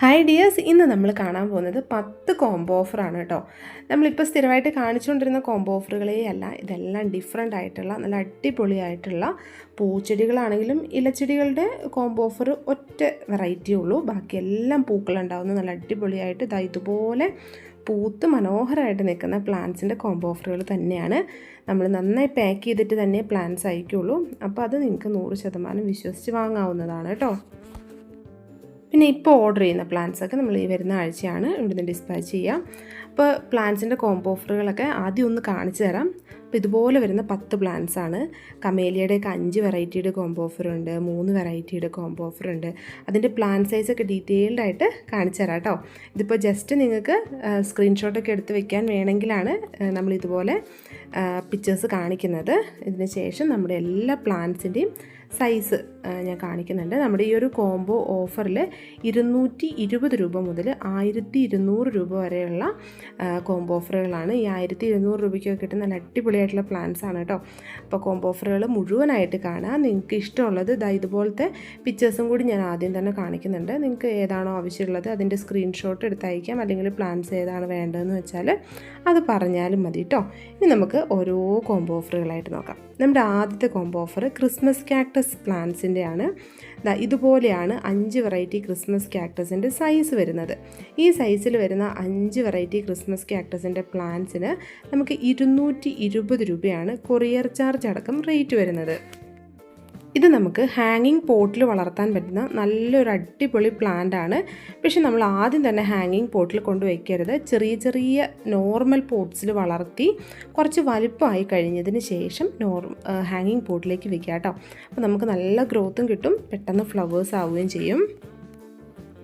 Hi dears ഇന്ന് നമ്മൾ കാണാൻ പോകുന്നത് പത്ത് കോംബോ ഓഫറാണ് കേട്ടോ. നമ്മളിപ്പോൾ സ്ഥിരമായിട്ട് കാണിച്ചുകൊണ്ടിരുന്ന കോംബോ ഓഫറുകളേ അല്ല. ഇതെല്ലാം ഡിഫറെന്റ് ആയിട്ടുള്ള നല്ല അടിപൊളിയായിട്ടുള്ള പൂച്ചെടികളാണെങ്കിലും ഇലച്ചെടികളുടെ കോംബോ ഓഫർ ഒറ്റ വെറൈറ്റിയേ ഉള്ളൂ. ബാക്കിയെല്ലാം പൂക്കളുണ്ടാവുന്ന നല്ല അടിപൊളിയായിട്ട് ഇതാ ഇതുപോലെ പൂത്ത് മനോഹരമായിട്ട് നിൽക്കുന്ന പ്ലാന്റ്സിന്റെ കോംബോ ഓഫറുകൾ തന്നെയാണ്. നമ്മൾ നന്നായി പാക്ക് ചെയ്തിട്ട് തന്നെ പ്ലാന്റ്സ് അയക്കുള്ളൂ അപ്പോൾ അത് നിങ്ങൾക്ക് നൂറ് ശതമാനം വിശ്വസിച്ച് വാങ്ങാവുന്നതാണ് കേട്ടോ. പിന്നെ ഇപ്പോൾ ഓർഡർ ചെയ്യുന്ന പ്ലാൻസൊക്കെ നമ്മൾ ഈ വരുന്ന ആഴ്ചയാണ് ഇവിടുന്ന് ഡിസ്പാച്ച് ചെയ്യാം. അപ്പോൾ പ്ലാൻസിന്റെ കോംബോ ഓഫറുകളൊക്കെ ആദ്യം ഒന്ന് കാണിച്ചു തരാം. അപ്പോൾ ഇതുപോലെ വരുന്ന പത്ത് പ്ലാൻസാണ് ആണ്. കമേലിയയുടെയൊക്കെ അഞ്ച് വെറൈറ്റിയുടെ കോംബോ ഓഫർ ഉണ്ട് മൂന്ന് വെറൈറ്റിയുടെ കോംബോ ഓഫർ ഉണ്ട്. അതിന്റെ പ്ലാൻ സൈസൊക്കെ ഡീറ്റെയിൽഡ് ആയിട്ട് കാണിച്ചു തരാം കേട്ടോ ഇതിപ്പോൾ ജസ്റ്റ് നിങ്ങൾക്ക് സ്ക്രീൻഷോട്ടൊക്കെ എടുത്ത് വെക്കാൻ വേണമെങ്കിലാണ് നമ്മൾ ഇതുപോലെ പിക്ചേഴ്സ് കാണിക്കുന്നത്. ഇതിന് ശേഷം നമ്മുടെ എല്ലാ പ്ലാൻസിന്റെയും സൈസ് ഞാൻ കാണിക്കുന്നുണ്ട്. നമ്മുടെ ഈ ഒരു കോംബോ ഓഫറിൽ ഇരുന്നൂറ്റി ഇരുപത് രൂപ മുതൽ ആയിരത്തി ഇരുന്നൂറ് രൂപ വരെയുള്ള കോംബോ ഓഫറുകളാണ് ഈ ആയിരത്തി ഇരുന്നൂറ് രൂപയ്ക്കൊക്കെ കിട്ടുന്ന നല്ല അടിപൊളിയായിട്ടുള്ള പ്ലാൻസ് ആണ് കേട്ടോ അപ്പോൾ കോംബോ ഓഫറുകൾ മുഴുവനായിട്ട് കാണാം. നിങ്ങൾക്ക് ഇഷ്ടമുള്ളത് ഇതാ ഇതുപോലത്തെ പിക്ചേഴ്സും കൂടി ഞാൻ ആദ്യം തന്നെ കാണിക്കുന്നുണ്ട്. നിങ്ങൾക്ക് ഏതാണോ ആവശ്യമുള്ളത് അതിന്റെ സ്ക്രീൻഷോട്ട് എടുത്ത് അയക്കാം അല്ലെങ്കിൽ പ്ലാൻസ് ഏതാണ് വേണ്ടതെന്ന് വെച്ചാൽ അത് പറഞ്ഞാലും മതി കേട്ടോ ഇനി നമുക്ക് ഓരോ കോംബോ ഓഫറുകളായിട്ട് നോക്കാം. നമ്മുടെ ആദ്യത്തെ കോംബോ ഓഫർ ക്രിസ്മസ് ക്യാക്ടസ് പ്ലാന്റ്സിന്റെ ആണ് ഇതുപോലെയാണ് അഞ്ച് വെറൈറ്റി ക്രിസ്മസ് ക്യാക്ടസിന്റെ സൈസ് വരുന്നത്. ഈ സൈസിൽ വരുന്ന അഞ്ച് വെറൈറ്റി ക്രിസ്മസ് ക്യാക്ടസിന്റെ പ്ലാന്റ്സിന് നമുക്ക് ഇരുന്നൂറ്റി രൂപയാണ് കൊറിയർ ചാർജ് അടക്കം റേറ്റ് വരുന്നത്. ഇത് നമുക്ക് ഹാങ്ങിങ് പോട്ടിൽ വളർത്താൻ പറ്റുന്ന നല്ലൊരു അടിപൊളി പ്ലാന്റ് ആണ്. പക്ഷെ നമ്മൾ ആദ്യം തന്നെ ഹാങ്ങിങ് പോട്ടിൽ കൊണ്ടുവയ്ക്കരുത്. ചെറിയ ചെറിയ നോർമൽ പോട്ട്സിൽ വളർത്തി കുറച്ച് വലുപ്പമായി കഴിഞ്ഞതിന് ശേഷം നോർ ഹാങ്ങിങ് പോട്ടിലേക്ക് വെക്കുക കേട്ടോ. അപ്പോൾ നമുക്ക് നല്ല ഗ്രോത്തും കിട്ടും. പെട്ടെന്ന് ഫ്ലവേഴ്സ് ആവുകയും ചെയ്യും.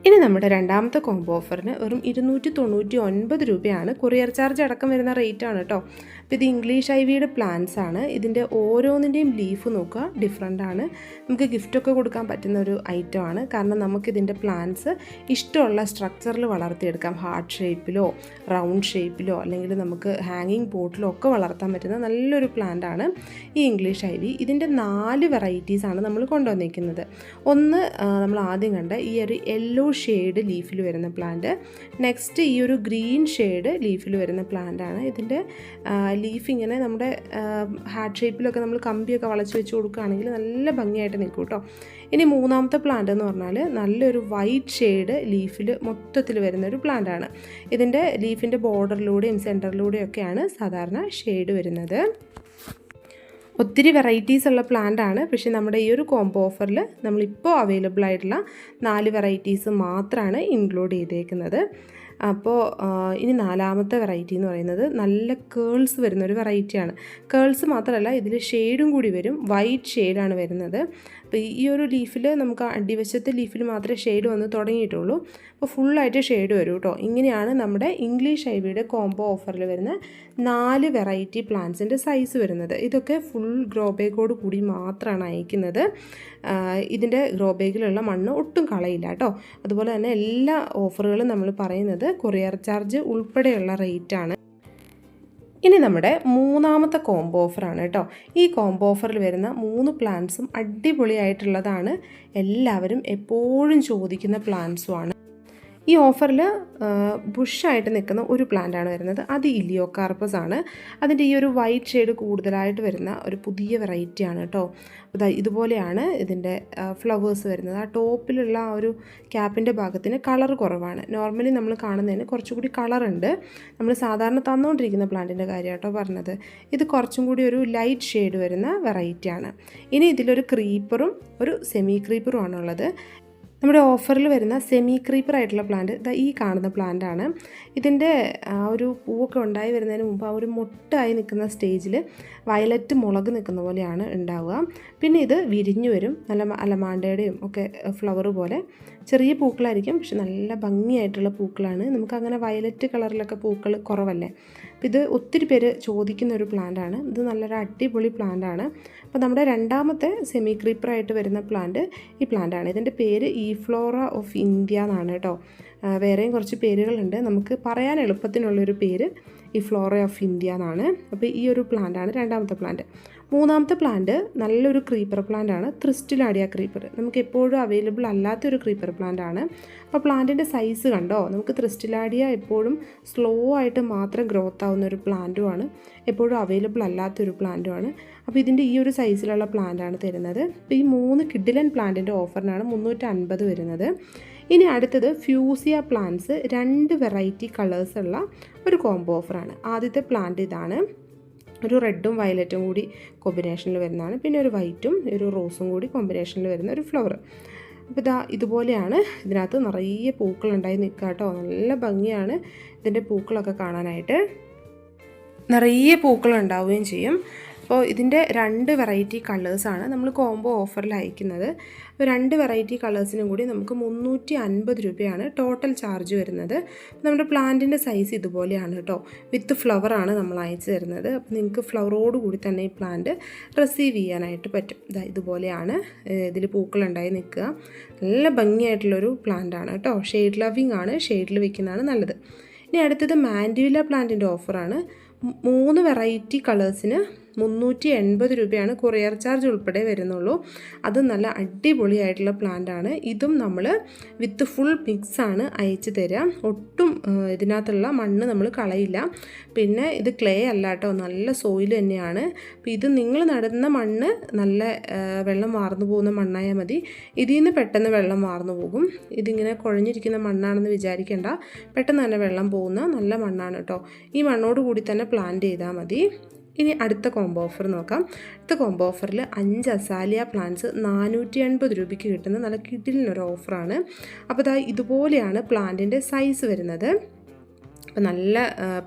ഇനി നമ്മുടെ രണ്ടാമത്തെ കോംബോ ഓഫറിന് വെറും ഇരുന്നൂറ്റി തൊണ്ണൂറ്റി ഒൻപത് രൂപയാണ് കൊറിയർ ചാർജ് അടക്കം വരുന്ന റേറ്റ് ആണ് കേട്ടോ അപ്പോൾ ഇത് ഇംഗ്ലീഷ് ഐ വിയുടെ പ്ലാൻസ് ആണ്. ഇതിന്റെ ഓരോന്നിന്റെയും ലീഫ് നോക്കുക. ഡിഫറെന്റ് ആണ്. നമുക്ക് ഗിഫ്റ്റൊക്കെ കൊടുക്കാൻ പറ്റുന്ന ഒരു ഐറ്റം ആണ്. കാരണം നമുക്കിതിന്റെ പ്ലാൻസ് ഇഷ്ടമുള്ള സ്ട്രക്ചറിൽ വളർത്തിയെടുക്കാം. ഹാർട്ട് ഷേപ്പിലോ റൗണ്ട് ഷേപ്പിലോ അല്ലെങ്കിൽ നമുക്ക് ഹാങ്ങിങ് പോട്ടിലോ ഒക്കെ വളർത്താൻ പറ്റുന്ന നല്ലൊരു പ്ലാന്റ് ആണ് ഈ ഇംഗ്ലീഷ് ഐ വി ഇതിന്റെ നാല് വെറൈറ്റീസ് ആണ് നമ്മൾ കൊണ്ടുവന്നിരിക്കുന്നത് ഒന്ന് നമ്മൾ ആദ്യം കണ്ട ഈ ഒരു യെല്ലോ ഷെയ്ഡ് ലീഫിൽ വരുന്ന പ്ലാന്റ് നെക്സ്റ്റ് ഈ ഒരു ഗ്രീൻ ഷെയ്ഡ് ലീഫിൽ വരുന്ന പ്ലാന്റ് ആണ്. ഇതിന്റെ ലീഫ് ഇങ്ങനെ നമ്മുടെ ഹാർട്ട് ഷേപ്പിലൊക്കെ നമ്മൾ കമ്പിയൊക്കെ വളച്ച് വെച്ച് കൊടുക്കുകയാണെങ്കിൽ നല്ല ഭംഗിയായിട്ട് നിൽക്കും കേട്ടോ ഇനി മൂന്നാമത്തെ പ്ലാന്റ് എന്ന് പറഞ്ഞാൽ നല്ലൊരു വൈറ്റ് ഷെയ്ഡ് ലീഫിൽ മൊത്തത്തിൽ വരുന്ന ഒരു പ്ലാന്റ് ആണ്. ഇതിന്റെ ലീഫിന്റെ ബോർഡറിലൂടെയും സെന്ററിലൂടെയും ഒക്കെയാണ് സാധാരണ ഷെയ്ഡ് വരുന്നത്. ഒത്തിരി വെറൈറ്റീസ് ഉള്ള പ്ലാന്റ് ആണ്. പക്ഷെ നമ്മുടെ ഈ ഒരു കോംബോ ഓഫറിൽ നമ്മളിപ്പോൾ അവൈലബിൾ ആയിട്ടുള്ള നാല് വെറൈറ്റീസ് മാത്രമാണ് ഇൻക്ലൂഡ് ചെയ്തേക്കുന്നത്. അപ്പോൾ ഇനി നാലാമത്തെ വെറൈറ്റി എന്ന് പറയുന്നത് നല്ല കേൾസ് വരുന്ന ഒരു വെറൈറ്റിയാണ് കേൾസ് മാത്രമല്ല ഇതിൽ ഷെയ്ഡും കൂടി വരും. വൈറ്റ് ഷെയ്ഡാണ് വരുന്നത്. അപ്പോൾ ഈ ഒരു ലീഫിൽ നമുക്ക് അടിവശത്തെ ലീഫിൽ മാത്രമേ ഷെയ്ഡ് വന്ന് തുടങ്ങിയിട്ടുള്ളൂ. അപ്പോൾ ഫുള്ളായിട്ട് ഷെയ്ഡ് വരും കേട്ടോ ഇങ്ങനെയാണ് നമ്മുടെ ഇംഗ്ലീഷ് ഐവിയുടെ കോംബോ ഓഫറിൽ വരുന്ന നാല് വെറൈറ്റി പ്ലാന്റ്സിന്റെ സൈസ് വരുന്നത്. ഇതൊക്കെ ഫുൾ ഗ്രോ ബാഗോട് കൂടി മാത്രമാണ് അയക്കുന്നത്. ഇതിന്റെ ഗ്രോ ബാഗിലുള്ള മണ്ണ് ഒട്ടും കളയില്ല കേട്ടോ അതുപോലെ തന്നെ എല്ലാ ഓഫറുകളും നമ്മൾ പറയുന്നത് കൊറിയർ ചാർജ് ഉൾപ്പെടെയുള്ള റേറ്റാണ് ഇനി നമ്മുടെ മൂന്നാമത്തെ കോംബോ ഓഫറാണ് കേട്ടോ. ഈ കോംബോ ഓഫറിൽ വരുന്ന മൂന്ന് പ്ലാൻസും അടിപൊളിയായിട്ടുള്ളതാണ്. എല്ലാവരും എപ്പോഴും ചോദിക്കുന്ന പ്ലാൻസുമാണ് ഈ ഓഫറിൽ ബുഷായിട്ട് നിൽക്കുന്ന ഒരു പ്ലാന്റാണ് വരുന്നത്. അത് ഇലിയോകാർപ്പസ് ആണ് അതിന്റെ ഈ ഒരു വൈറ്റ് ഷെയ്ഡ് കൂടുതലായിട്ട് വരുന്ന ഒരു പുതിയ വെറൈറ്റി ആണ് കേട്ടോ ഇതുപോലെയാണ് ഇതിന്റെ ഫ്ലവേഴ്സ് വരുന്നത്. ആ ടോപ്പിലുള്ള ആ ഒരു ക്യാപ്പിന്റെ ഭാഗത്തിന് കളർ കുറവാണ്. നോർമലി നമ്മൾ കാണുന്നതിന് കുറച്ചുകൂടി കളറുണ്ട്. നമ്മൾ സാധാരണ തന്നുകൊണ്ടിരിക്കുന്ന പ്ലാന്റിന്റെ കാര്യം പറഞ്ഞത്. ഇത് കുറച്ചും കൂടി ഒരു ലൈറ്റ് ഷെയ്ഡ് വരുന്ന വെറൈറ്റിയാണ്. ഇനി ഇതിലൊരു ക്രീപ്പറും ഒരു സെമി ക്രീപ്പറും ആണുള്ളത്. നമ്മുടെ ഓഫറിൽ വരുന്ന സെമി ക്രീപ്പർ ആയിട്ടുള്ള പ്ലാന്റ് ഇതാ ഈ കാണുന്ന പ്ലാന്റ് ആണ്. ഇതിന്റെ ആ ഒരു പൂവൊക്കെ ഉണ്ടായി വരുന്നതിന് മുമ്പ് ആ ഒരു മുട്ടായി നിൽക്കുന്ന സ്റ്റേജിൽ വയലറ്റ് മുളക് നിൽക്കുന്ന പോലെയാണ് ഉണ്ടാവുക. പിന്നെ ഇത് വിരിഞ്ഞു വരും. നല്ല അലമാണ്ടയുടെയും ഒക്കെ ഫ്ലവർ പോലെ. ചെറിയ പൂക്കളായിരിക്കും പക്ഷെ നല്ല ഭംഗിയായിട്ടുള്ള പൂക്കളാണ്. നമുക്ക് അങ്ങനെ വയലറ്റ് കളറിലൊക്കെ പൂക്കൾ കുറവല്ലേ? അപ്പോൾ ഇത് ഒത്തിരി പേര് ചോദിക്കുന്ന ഒരു പ്ലാന്റാണ്. ഇത് നല്ലൊരു അടിപൊളി പ്ലാന്റാണ്. അപ്പോൾ നമ്മുടെ രണ്ടാമത്തെ സെമി ക്രീപ്പറായിട്ട് വരുന്ന പ്ലാന്റ് ഈ പ്ലാന്റാണ്. ഇതിന്റെ പേര് ഈ ഫ്ലോറ ഓഫ് ഇന്ത്യ എന്നാണ് കേട്ടോ. വേറെയും കുറച്ച് പേരുകളുണ്ട്. നമുക്ക് പറയാൻ എളുപ്പത്തിനുള്ളൊരു പേര് ഈ ഫ്ലോറ ഓഫ് ഇന്ത്യ എന്നാണ്. അപ്പോൾ ഈ ഒരു പ്ലാന്റാണ് രണ്ടാമത്തെ പ്ലാന്റ് മൂന്നാമത്തെ പ്ലാന്റ് നല്ലൊരു ക്രീപ്പർ പ്ലാന്റ് ആണ് ത്രിസ്റ്റിലാഡിയ ക്രീപ്പർ നമുക്ക് എപ്പോഴും അവൈലബിൾ അല്ലാത്തൊരു ക്രീപ്പർ പ്ലാന്റ് ആണ്. അപ്പോൾ പ്ലാന്റിന്റെ സൈസ് കണ്ടോ? നമുക്ക് ത്രിസ്റ്റിലാഡിയ എപ്പോഴും സ്ലോ ആയിട്ട് മാത്രം ഗ്രോത്ത് ആവുന്ന ഒരു പ്ലാന്റും ആണ്. എപ്പോഴും അവൈലബിൾ അല്ലാത്തൊരു പ്ലാന്റുമാണ് അപ്പോൾ ഇതിന്റെ ഈ ഒരു സൈസിലുള്ള പ്ലാന്റാണ് തരുന്നത്. അപ്പോൾ ഈ മൂന്ന് കിഡിലൻ പ്ലാന്റിന്റെ ഓഫറിനാണ് മുന്നൂറ്റി അൻപത് വരുന്നത്. ഇനി അടുത്തത് ഫ്യൂസിയ പ്ലാന്റ്സ് രണ്ട് വെറൈറ്റി കളേഴ്സുള്ള ഒരു കോംബോ ഓഫറാണ് ആദ്യത്തെ പ്ലാന്റ് ഇതാണ്. ഒരു റെഡും വയലറ്റും കൂടി കോമ്പിനേഷനിൽ വരുന്നതാണ്. പിന്നെ ഒരു വൈറ്റും ഒരു റോസും കൂടി കോമ്പിനേഷനിൽ വരുന്ന ഒരു ഫ്ലവർ അപ്പോൾ ഇതാ ഇതുപോലെയാണ് ഇതിനകത്ത് നിറയെ പൂക്കളുണ്ടായി നിൽക്കുക കേട്ടോ. നല്ല ഭംഗിയാണ് ഇതിന്റെ പൂക്കളൊക്കെ കാണാനായിട്ട്. നിറയെ പൂക്കളുണ്ടാവുകയും ചെയ്യും. അപ്പോൾ ഇതിന്റെ രണ്ട് വെറൈറ്റി കളേഴ്സാണ് നമ്മൾ കോംബോ ഓഫറിൽ അയക്കുന്നത്. രണ്ട് വെറൈറ്റി കളേഴ്സിനും കൂടി നമുക്ക് മുന്നൂറ്റി അൻപത് രൂപയാണ് ടോട്ടൽ ചാർജ് വരുന്നത്. നമ്മുടെ പ്ലാന്റിന്റെ സൈസ് ഇതുപോലെയാണ് കേട്ടോ. വിത്ത് ഫ്ലവറാണ് നമ്മൾ അയച്ചു തരുന്നത്. അപ്പോൾ നിങ്ങൾക്ക് ഫ്ലവറോട് കൂടി തന്നെ ഈ പ്ലാന്റ് റിസീവ് ചെയ്യാനായിട്ട് പറ്റും. ഇതാ ഇതുപോലെയാണ് ഇതിൽ പൂക്കളുണ്ടായി നിൽക്കുക. നല്ല ഭംഗിയായിട്ടുള്ളൊരു പ്ലാന്റാണ് കേട്ടോ. ഷെയ്ഡ് ലവിങ് ആണ്. ഷെയ്ഡിൽ വെക്കുന്നതാണ് നല്ലത്. ഇനി അടുത്തത് മാൻഡുവില പ്ലാന്റിന്റെ ഓഫറാണ് മൂന്ന് വെറൈറ്റി കളേഴ്സിന് മുന്നൂറ്റി എൺപത് രൂപയാണ് കൊറിയർ ചാർജ് ഉൾപ്പെടെ വരുന്നുള്ളൂ. അത് നല്ല അടിപൊളിയായിട്ടുള്ള പ്ലാന്റ് ആണ്. ഇതും നമ്മൾ വിത്ത് ഫുൾ മിക്സ് ആണ് അയച്ചു തരാം. ഒട്ടും ഇതിനകത്തുള്ള മണ്ണ് നമ്മൾ കളയില്ല. പിന്നെ ഇത് ക്ലേ അല്ല കേട്ടോ നല്ല സോയിൽ തന്നെയാണ്. അപ്പോൾ ഇത് നിങ്ങൾ നടുന്ന മണ്ണ് നല്ല വെള്ളം വാർന്നു പോകുന്ന മണ്ണായാൽ മതി. ഇതിൽ നിന്ന് പെട്ടെന്ന് വെള്ളം വാർന്നു പോകും. ഇതിങ്ങനെ കുഴഞ്ഞിരിക്കുന്ന മണ്ണാണെന്ന് വിചാരിക്കേണ്ട. പെട്ടെന്ന് തന്നെ വെള്ളം പോകുന്ന നല്ല മണ്ണാണ് കേട്ടോ. ഈ മണ്ണോട് കൂടി തന്നെ പ്ലാന്റ് ചെയ്താൽ മതി. ഇനി അടുത്ത കോംബോ ഓഫർ നോക്കാം. അടുത്ത കോംബോ ഓഫറിൽ അഞ്ച് അസാലിയ പ്ലാന്റ്സ് നാനൂറ്റി എൺപത് രൂപയ്ക്ക് കിട്ടുന്ന നല്ല കിഡിലിനൊരു ഓഫറാണ് അപ്പോൾ ഇതാ ഇതുപോലെയാണ് പ്ലാന്റിന്റെ സൈസ് വരുന്നത്. അപ്പോൾ നല്ല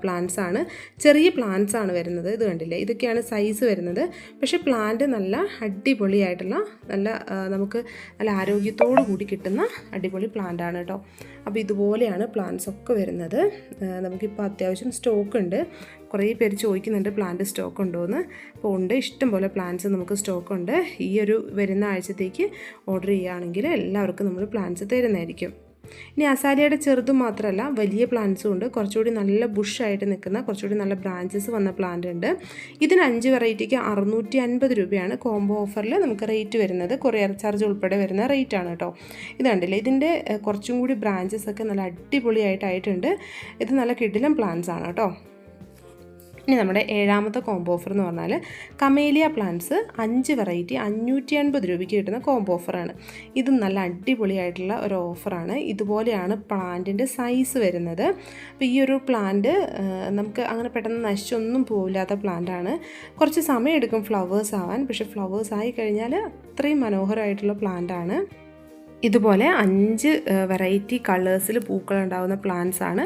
പ്ലാന്റ്സ് ആണ്. ചെറിയ പ്ലാന്റ്സ് ആണ് വരുന്നത് ഇത് കണ്ടില്ലേ? ഇതൊക്കെയാണ് സൈസ് വരുന്നത്. പക്ഷേ പ്ലാന്റ് നല്ല അടിപൊളിയായിട്ടുള്ള നല്ല നമുക്ക് നല്ല ആരോഗ്യത്തോടു കൂടി കിട്ടുന്ന അടിപൊളി പ്ലാന്റ് ആണ് കേട്ടോ അപ്പോൾ ഇതുപോലെയാണ് പ്ലാന്റ്സ് ഒക്കെ വരുന്നത്. നമുക്കിപ്പോൾ അത്യാവശ്യം സ്റ്റോക്ക് ഉണ്ട്. കുറേ പേര് ചോദിക്കുന്നുണ്ട് പ്ലാന്റ് സ്റ്റോക്ക് ഉണ്ടോ എന്ന്. അപ്പോൾ ഉണ്ട് ഇഷ്ടംപോലെ പ്ലാന്റ്സ് നമുക്ക് സ്റ്റോക്ക് ഉണ്ട്. ഈ ഒരു വരുന്ന ആഴ്ചത്തേക്ക് ഓർഡർ ചെയ്യുകയാണെങ്കിൽ എല്ലാവർക്കും നമ്മൾ പ്ലാന്റ്സ് തരുന്നതായിരിക്കും. ഇനി അസാലിയയുടെ ചെറുതും മാത്രമല്ല വലിയ പ്ലാന്റ്സും ഉണ്ട്. കുറച്ചുകൂടി നല്ല ബുഷായിട്ട് നിൽക്കുന്ന കുറച്ചുകൂടി നല്ല ബ്രാഞ്ചസ് വന്ന പ്ലാന്റ് ഉണ്ട്. ഇതിന് അഞ്ച് വെറൈറ്റിക്ക് അറുന്നൂറ്റി അൻപത് രൂപയാണ് കോംബോ ഓഫറിൽ നമുക്ക് റേറ്റ് വരുന്നത്. കൊറിയർ ചാർജ് ഉൾപ്പെടെ വരുന്ന റേറ്റ് ആണ് കേട്ടോ ഇത് കണ്ടില്ലേ ഇതിന്റെ കുറച്ചും കൂടി ബ്രാഞ്ചസ് ഒക്കെ നല്ല അടിപൊളിയായിട്ടായിട്ടുണ്ട്. ഇത് നല്ല കിടിലം പ്ലാന്റ്സ് ആണ് കേട്ടോ ഇനി നമ്മുടെ ഏഴാമത്തെ കോംബോ ഓഫർ എന്ന് പറഞ്ഞാൽ കമേലിയ പ്ലാന്റ്സ് അഞ്ച് വെറൈറ്റി അഞ്ഞൂറ്റി അൻപത് രൂപയ്ക്ക് കിട്ടുന്ന കോംബോ ഓഫറാണ് ഇത് നല്ല അടിപൊളിയായിട്ടുള്ള ഒരു ഓഫറാണ് ഇതുപോലെയാണ് പ്ലാന്റിന്റെ സൈസ് വരുന്നത്. അപ്പോൾ ഈ ഒരു പ്ലാന്റ് നമുക്ക് അങ്ങനെ പെട്ടെന്ന് നശിച്ചൊന്നും പോവില്ലാത്ത പ്ലാന്റാണ് കുറച്ച് സമയം എടുക്കും ഫ്ലവേഴ്സ് ആവാൻ. പക്ഷേ ഫ്ലവേഴ്സ് ആയി കഴിഞ്ഞാൽ അത്രയും മനോഹരമായിട്ടുള്ള പ്ലാന്റാണ് ഇതുപോലെ അഞ്ച് വെറൈറ്റി കളേഴ്സിൽ പൂക്കൾ ഉണ്ടാകുന്ന പ്ലാന്റ്സ് ആണ്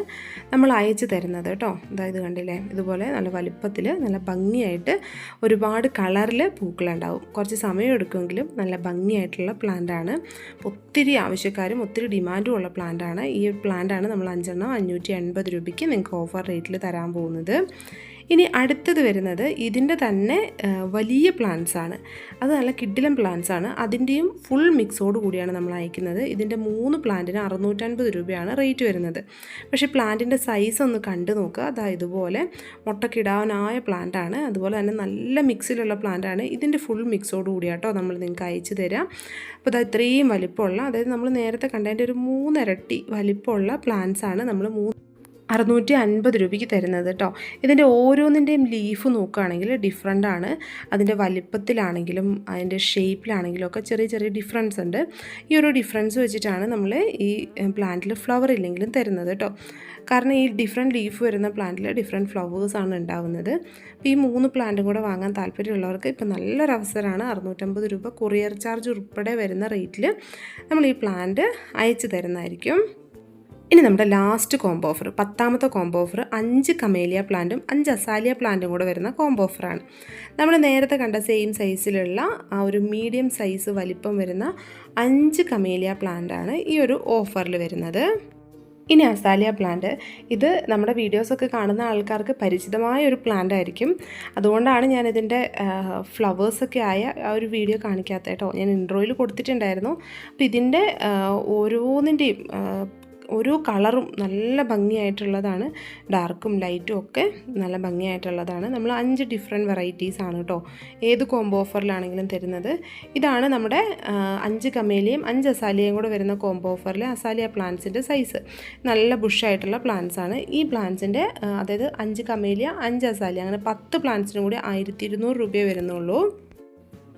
നമ്മൾ അയച്ചു തരുന്നത് കേട്ടോ. അതായത് കണ്ടില്ലേ ഇതുപോലെ നല്ല വലുപ്പത്തിൽ നല്ല ഭംഗിയായിട്ട് ഒരുപാട് കളറിൽ പൂക്കളുണ്ടാവും. കുറച്ച് സമയം എടുക്കുമെങ്കിലും നല്ല ഭംഗിയായിട്ടുള്ള പ്ലാന്റ് ആണ്. ഒത്തിരി ആവശ്യക്കാരും ഒത്തിരി ഡിമാൻഡും ഉള്ള പ്ലാന്റ് ആണ്. ഈ പ്ലാന്റ് ആണ് നമ്മൾ അഞ്ചെണ്ണം അഞ്ഞൂറ്റി എൺപത് രൂപയ്ക്ക് നിങ്ങൾക്ക് ഓഫർ റേറ്റിൽ തരാൻ പോകുന്നത്. ഇനി അടുത്തത് വരുന്നത് ഇതിന്റെ തന്നെ വലിയ പ്ലാന്റ്സ് ആണ്. അത് നല്ല കിഡിലം പ്ലാന്റ്സ് ആണ്. അതിന്റെയും ഫുൾ മിക്സോട് കൂടിയാണ് നമ്മൾ അയക്കുന്നത്. ഇതിന്റെ മൂന്ന് പ്ലാന്റിന് അറുന്നൂറ്റൻപത് രൂപയാണ് റേറ്റ് വരുന്നത്. പക്ഷേ പ്ലാന്റിന്റെ സൈസ് ഒന്ന് കണ്ടു നോക്കുക. അതാ ഇതുപോലെ മുട്ടക്കിടാവനായ പ്ലാന്റ് ആണ്. അതുപോലെ തന്നെ നല്ല മിക്സിലുള്ള പ്ലാന്റ് ആണ്. ഇതിന്റെ ഫുൾ മിക്സോട് കൂടിയാട്ടോ നമ്മൾ നിങ്ങൾക്ക് അയച്ചു തരാം. അപ്പോൾ അത് ഇത്രയും വലിപ്പമുള്ള അതായത് നമ്മൾ നേരത്തെ കണ്ടതിന്റെ ഒരു മൂന്നിരട്ടി വലിപ്പമുള്ള പ്ലാന്റ്സ് ആണ് നമ്മൾ മൂന്ന് അറുന്നൂറ്റി അൻപത് രൂപയ്ക്ക് തരുന്നത് കേട്ടോ ഇതിന്റെ ഓരോന്നിന്റെയും ലീഫ് നോക്കുകയാണെങ്കിൽ ഡിഫറെന്റ് ആണ്. അതിന്റെ വലിപ്പത്തിലാണെങ്കിലും അതിന്റെ ഷേപ്പിലാണെങ്കിലും ഒക്കെ ചെറിയ ചെറിയ ഡിഫറൻസ് ഉണ്ട്. ഈ ഒരു ഡിഫറൻസ് വെച്ചിട്ടാണ് നമ്മൾ ഈ പ്ലാന്റിൽ ഫ്ലവർ ഇല്ലെങ്കിലും തരുന്നത് കേട്ടോ കാരണം ഈ ഡിഫറെന്റ് ലീഫ് വരുന്ന പ്ലാന്റിൽ ഡിഫറെന്റ് ഫ്ലവേഴ്സാണ് ഉണ്ടാകുന്നത് അപ്പോൾ ഈ മൂന്ന് പ്ലാന്റും കൂടെ വാങ്ങാൻ താല്പര്യമുള്ളവർക്ക് ഇപ്പോൾ നല്ലൊരു അവസരമാണ് അറുന്നൂറ്റമ്പത് രൂപ കൊറിയർ ചാർജ് ഉൾപ്പെടെ വരുന്ന റേറ്റിൽ നമ്മൾ ഈ പ്ലാന്റ് അയച്ചു തരുന്നതായിരിക്കും. ഇനി നമ്മുടെ ലാസ്റ്റ് കോംബോ ഓഫർ പത്താമത്തെ കോംബോ ഓഫർ അഞ്ച് കമേലിയ പ്ലാന്റും അഞ്ച് അസാലിയ പ്ലാന്റും കൂടെ വരുന്ന കോംബോ ഓഫറാണ് നമ്മൾ നേരത്തെ കണ്ട സെയിം സൈസിലുള്ള ആ ഒരു മീഡിയം സൈസ് വലിപ്പം വരുന്ന അഞ്ച് കമേലിയ പ്ലാന്റാണ് ഈ ഒരു ഓഫറിൽ വരുന്നത്. ഇനി അസാലിയ പ്ലാന്റ് ഇത് നമ്മുടെ വീഡിയോസൊക്കെ കാണുന്ന ആൾക്കാർക്ക് പരിചിതമായ ഒരു പ്ലാന്റ് ആയിരിക്കും. അതുകൊണ്ടാണ് ഞാൻ ഇതിന്റെ ഫ്ലവേഴ്സൊക്കെ ആയ ആ ഒരു വീഡിയോ കാണിക്കാത്ത കേട്ടോ. ഞാൻ ഇൻട്രോയിൽ കൊടുത്തിട്ടുണ്ടായിരുന്നു. അപ്പോൾ ഇതിന്റെ ഓരോന്നിന്റെയും ഓരോ കളറും നല്ല ഭംഗിയായിട്ടുള്ളതാണ്. ഡാർക്കും ലൈറ്റും ഒക്കെ നല്ല ഭംഗിയായിട്ടുള്ളതാണ്. നമ്മൾ അഞ്ച് ഡിഫറെന്റ് വെറൈറ്റീസ് ആണ് കേട്ടോ ഏത് കോംബോ ഓഫറിലാണെങ്കിലും തരുന്നത്. ഇതാണ് നമ്മുടെ അഞ്ച് കമേലിയും അഞ്ച് അസാലിയയും കൂടെ വരുന്ന കോംബോ ഓഫറിൽ അസാലിയ പ്ലാന്റ്സിന്റെ സൈസ് നല്ല ബുഷായിട്ടുള്ള പ്ലാന്റ്സ് ആണ്. ഈ പ്ലാന്റ്സിന്റെ അതായത് അഞ്ച് കമേലിയ അഞ്ച് അസാലിയ അങ്ങനെ പത്ത് പ്ലാന്റ്സിനും കൂടി ആയിരത്തി ഇരുന്നൂറ് രൂപയെ വരുന്നുള്ളൂ.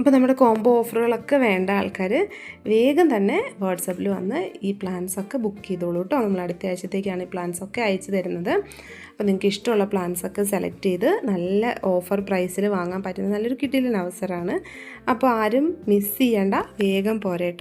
അപ്പോൾ നമ്മുടെ കോംബോ ഓഫറുകളൊക്കെ വേണ്ട ആൾക്കാർ വേഗം തന്നെ വാട്സപ്പിൽ വന്ന് ഈ പ്ലാൻസ് ഒക്കെ ബുക്ക് ചെയ്തോളൂ കേട്ടോ നമ്മൾ അടുത്ത ആഴ്ചത്തേക്കാണ് ഈ പ്ലാൻസ് ഒക്കെ അയച്ചു തരുന്നത്. അപ്പോൾ നിങ്ങൾക്ക് ഇഷ്ടമുള്ള പ്ലാൻസ് ഒക്കെ സെലക്ട് ചെയ്ത് നല്ല ഓഫർ പ്രൈസിൽ വാങ്ങാൻ പറ്റുന്ന നല്ലൊരു കിട്ടിയ അവസരമാണ്. അപ്പോൾ ആരും മിസ് ചെയ്യേണ്ട. വേഗം പോരെ കേട്ടോ